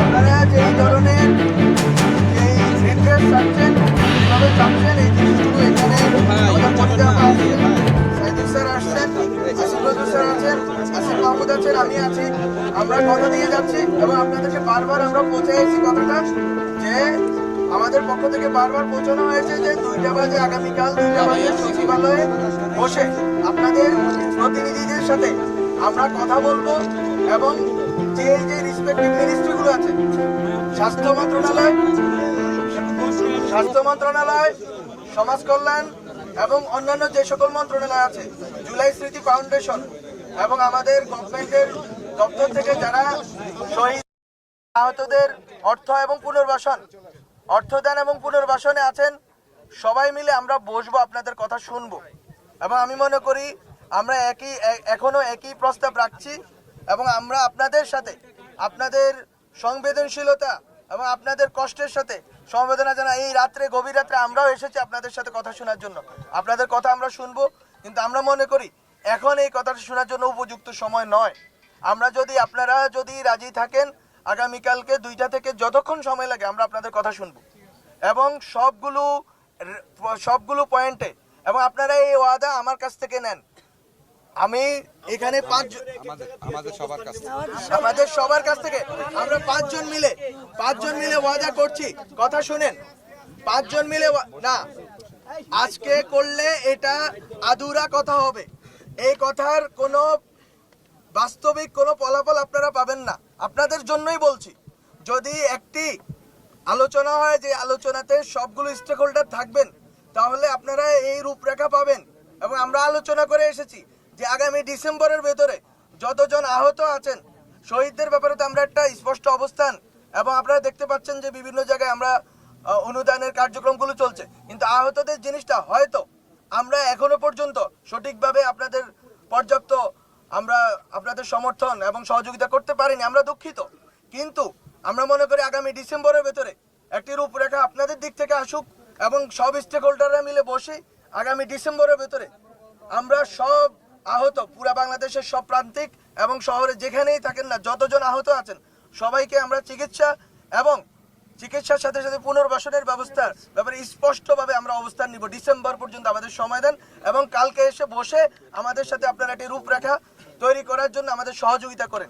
আপনারা যে ধরনের চাচ্ছেন কীভাবে চাচ্ছেন এই জিনিসগুলো এখানে সাইদুল স্যার আসছেন আসিফ নজরুল স্যার আছেন আসিফ মাহমুদ আছেন আমি আছি। আমরা কথা দিয়ে যাচ্ছি এবং আপনাদেরকে বারবার আমরা পৌঁছে এসেছি কথাটা যে আমাদের পক্ষ থেকে বারবার পৌঁছানো হয়েছে যে দুইটা বাজে আগামীকাল দুইটা বাজে সচিবালয়ে। বসে আপনাদের প্রতিনিধিদের সাথে আমরা কথা বলব এবং যে যে রিসপেক্টিভ মিনিস্ট্রিগুলো আছে, স্বাস্থ্য মন্ত্রণালয় স্বাস্থ্য মন্ত্রণালয়, সমাজ কল্যাণ এবং অন্যান্য যে সকল মন্ত্রণালয় আছে, জুলাই স্মৃতি ফাউন্ডেশন এবং আমাদের গভর্নমেন্টের দপ্তর থেকে যারা শহীদ আহতদের অর্থ এবং পুনর্বাসন, অর্থদান এবং পুনর্বাসনে আছেন, সবাই মিলে আমরা বসবো, আপনাদের কথা শুনব। এবং আমি মনে করি আমরা একই, এ- এখনও একই প্রস্তাব রাখছি এবং আমরা আপনাদের সাথে, আপনাদের সংবেদনশীলতা এবং আপনাদের কষ্টের সাথে সমবেদনা জানা এই রাত্রে, গভীর রাত্রে আমরাও এসেছি আপনাদের সাথে কথা শোনার জন্য। আপনাদের কথা আমরা শুনব, কিন্তু আমরা মনে করি এখন এই কথাটা শোনার জন্য উপযুক্ত সময় নয়। আমরা যদি, আপনারা যদি রাজি থাকেন, আগামীকালকে দুইটা থেকে যতক্ষণ সময় লাগে আমরা আপনাদের কথা শুনব। এবং সবগুলো সবগুলো পয়েন্টে এবং আপনারা এই ওয়াদা আমার কাছ থেকে নেন। আমি এখানে পাঁচ আমাদের আমাদের সবার কাছে আমাদের সবার কাছ থেকে। আমরা পাঁচজন মিলে পাঁচজন মিলে ওয়াদা করছি। কথা শুনেন। পাঁচজন মিলে না। আজকে করলে এটা আদুরা কথা হবে। এই কথার কোনো বাস্তবিক কোনো ফলাফল আপনারা পাবেন না। আপনাদের জন্যই বলছি। যদি একটি আলোচনা হয় যে আলোচনাতে সবগুলো স্টেক হোল্ডার থাকবেন তাহলে আপনারা এই রূপরেখা পাবেন। এবং আমরা আলোচনা করে এসেছি যে আগামী ডিসেম্বরের ভেতরে যতজন আহত আছেন, শহীদদের ব্যাপারে তো আমরা একটা স্পষ্ট অবস্থান। এবং আপনারা দেখতে পাচ্ছেন যে বিভিন্ন জায়গায় আমরা অনুদানের কার্যক্রমগুলো চলছে। কিন্তু আহতদের জিনিসটা হয়তো আমরা এখনও পর্যন্ত সঠিকভাবে আপনাদের পর্যাপ্ত আমরা আপনাদের সমর্থন এবং সহযোগিতা করতে পারিনি, আমরা দুঃখিত। কিন্তু আমরা মনে করি আগামী ডিসেম্বরের ভেতরে একটি রূপরেখা আপনাদের দিক থেকে আসুক এবং সব স্টেক হোল্ডাররা মিলে বসে আগামী ডিসেম্বরের ভেতরে আমরা সব আহত, পুরা বাংলাদেশের সব প্রান্তিক এবং শহরে যেখানেই থাকেন না, যতজন আহত আছেন, সবাইকে আমরা চিকিৎসা এবং চিকিৎসার সাথে সাথে পুনর্বাসনের ব্যবস্থার ব্যাপারে স্পষ্টভাবে আমরা অবস্থান নিব। ডিসেম্বর পর্যন্ত আমাদের সময় দেন এবং কালকে এসে বসে আমাদের সাথে আপনারা একটি রূপরেখা তৈরি করার জন্য আমাদের সহযোগিতা করেন।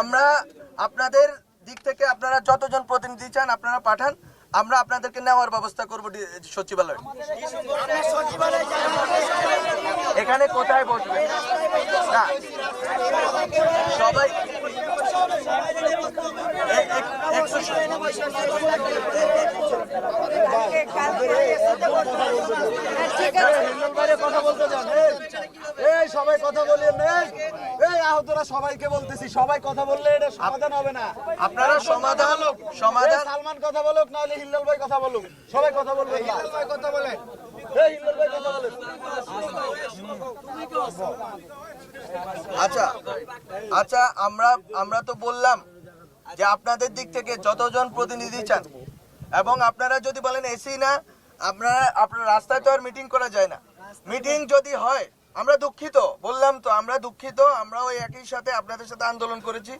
আমরা আপনাদের দিক থেকে আপনারা যতজন প্রতিনিধি চান আপনারা পাঠান। আমরা আপনাদেরকে নেওয়ার ব্যবস্থা করব সচিবালয়। এখানে কোথায় বসবে না। সবাই এ- এ- একশো- এই সবাই কথা বলিয়ে নেই আহতরা সবাইকে বলতেছি সবাই কথা বললে এটা সমাধান হবে না। আপনারা সমাধান সমাধান। সালমান কথা বলুক নাহলে হিল্লাল ভাই কথা বলুক। সবাই কথা বলবে হিল্লাল ভাই কথা বলে। এই হিল্লাল ভাই কথা বলে। আচ্ছা আচ্ছা আমরা আমরা তো বললাম যে আপনাদের দিক থেকে যতজন প্রতিনিধি চান এবং আপনারা যদি বলেন এসি না আপনারা আপনার রাস্তায় তো আর মিটিং করা যায় না। মিটিং যদি হয় আমরা দুঃখিত, বললাম তো, আমরা দুঃখিত, আমরা ওই একই সাথে আপনাদের সাথে আন্দোলন করেছি।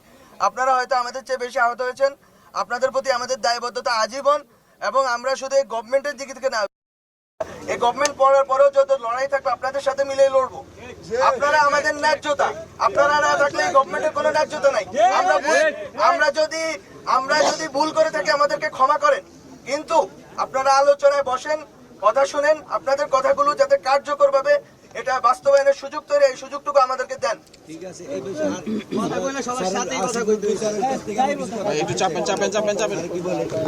আপনারা হয়তো আমাদের চেয়ে বেশি আহত হয়েছেন, আপনাদের প্রতি আমাদের দায়বদ্ধতা আজীবন, এবং আমরা শুধু এই গভর্নমেন্টের দিক থেকে না, এই গভর্নমেন্ট পড়ার পরেও যত লড়াই থাকবে, আপনাদের সাথে মিলে লড়বো। আপনারা আমাদের ন্যায্যতা, আপনারা না থাকলে গভর্নমেন্টের কোনো ন্যায্যতা নাই। আমরা আমরা যদি আমরা যদি ভুল করে থাকি, আমাদেরকে ক্ষমা করেন। কিন্তু আপনারা আলোচনায় বসেন, কথা শুনেন, আপনাদের কথাগুলো যাতে কার্যকর ভাবে এটা বাস্তবায়নের সুযোগ তৈরি এই সুযোগটুকু আমাদেরকে দেন। একটু চাপেন চাপেন চাপেন চাপেন।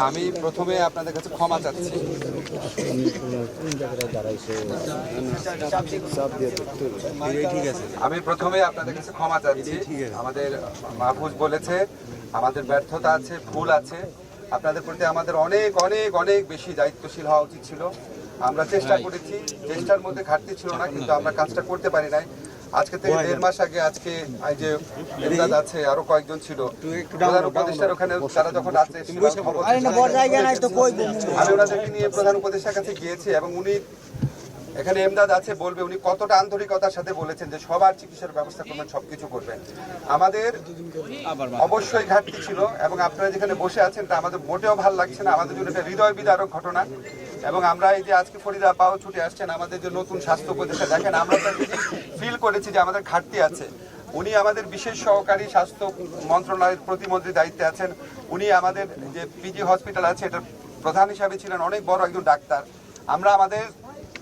আমি প্রথমে আপনাদের কাছে ক্ষমা চাচ্ছি। আমি প্রথমে আপনাদের কাছে ক্ষমা চাচ্ছি। আমাদের মাহফুজ বলেছে আমাদের ব্যর্থতা আছে ভুল আছে। আপনাদের প্রতি আমাদের অনেক অনেক অনেক বেশি দায়িত্বশীল হওয়া উচিত ছিল। আমরা চেষ্টা করেছি চেষ্টার মধ্যে ঘাটতি ছিল না কিন্তু আমরা কাজটা করতে পারি নাই। আজকে থেকে দেড় মাস আগে আজকে এই যে এমদাদ আছে আরও কয়েকজন ছিল। প্রধান উপদেষ্টার ওখানে তারা যখন আমি ওনাদেরকে নিয়ে প্রধান উপদেষ্টার কাছে গিয়েছি এবং উনি এখানে এমদাদ আছে বলবে উনি কতটা আন্তরিকতার সাথে বলেছেন যে সবার চিকিৎসার ব্যবস্থা করবেন সবকিছু করবেন। আমাদের অবশ্যই ঘাটতি ছিল এবং আপনারা যেখানে বসে আছেন তা আমাদের মোটেও ভালো লাগছে না। আমাদের জন্য একটা হৃদয় বিদারক ঘটনা। এবং আমরা এই যে আজকে ফরিদা পাও ছুটে আসছেন, আমাদের যে নতুন স্বাস্থ্য উপদেষ্টা, দেখেন আমরা ফিল করেছি যে আমাদের ঘাটতি আছে। উনি আমাদের বিশেষ সহকারী স্বাস্থ্য মন্ত্রণালয়ের প্রতিমন্ত্রী দায়িত্বে আছেন। উনি আমাদের যে পিজি হসপিটাল আছে, এটার প্রধান হিসাবে ছিলেন অনেক বড় একজন ডাক্তার। আমরা আমাদের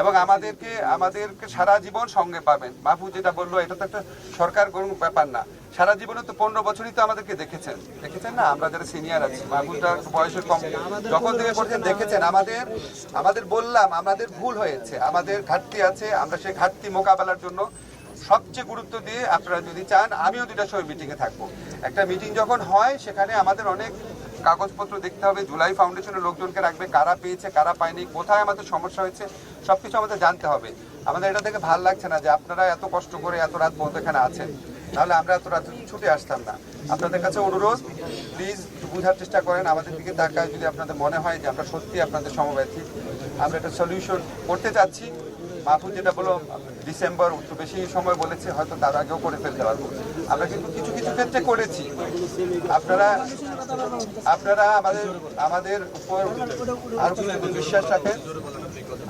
এবং আমাদেরকে আমাদেরকে সারা জীবন সঙ্গে পাবেন। মাহফুজ যেটা বলল, এটা তো একটা সরকার কোনো ব্যাপার না। সারা জীবনে তো পনেরো বছরই তো আমাদেরকে দেখেছেন। দেখেছেন না? আমরা যারা সিনিয়র আছি, মাহফুজটা বয়সের কম। যখন থেকে করছেন, দেখেছেন। আমাদের আমাদের বললাম, আমাদের ভুল হয়েছে। আমাদের ঘাটতি আছে। আমরা সেই ঘাটতি মোকাবেলার জন্য সবচেয়ে গুরুত্ব দিয়ে আপনারা যদি চান, আমিও দুইটা সময় মিটিংয়ে থাকব। একটা মিটিং যখন হয়, সেখানে আমাদের অনেক কাগজপত্র দেখতে হবে জুলাই ফাউন্ডেশনের লোকজনকে রাখবে, কারা পেয়েছে, কারা পায়নি, কোথায় আমাদের সমস্যা হয়েছে, সবকিছু আমাদের জানতে হবে। আমাদের এটা থেকে ভালো লাগছে না যে আপনারা এত কষ্ট করে এত রাত পর্যন্ত এখানে আছেন। তাহলে আমরা এত রাত ছুটে আসতাম না। আপনাদের কাছে অনুরোধ প্লিজ বোঝার চেষ্টা করেন, আমাদের দিকে তাকায় যদি আপনাদের মনে হয় যে আমরা সত্যি আপনাদের সমব্যথী। আমরা একটা সলিউশন করতে চাচ্ছি। মাহফুজ যেটা বলো ডিসেম্বর বেশি সময় বলেছে, হয়তো তার আগেও করে ফেলতে পারব। আমরা কিন্তু কিছু কিছু ক্ষেত্রে করেছি। আপনারা আপনারা আমাদের আমাদের উপর আরও কিছু বিশ্বাস রাখেন।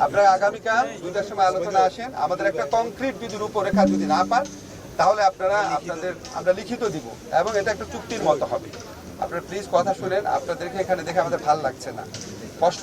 আপনারা আগামীকাল দুইটার সময় আলোচনা আসেন। আমাদের একটা কংক্রিট যদি রূপরেখা যদি না পান, তাহলে আপনারা আপনাদের, আমরা লিখিত দিব এবং এটা একটা চুক্তির মতো হবে। আপনারা প্লিজ কথা শুনেন। আপনাদেরকে এখানে দেখে আমাদের ভালো লাগছে না। কষ্ট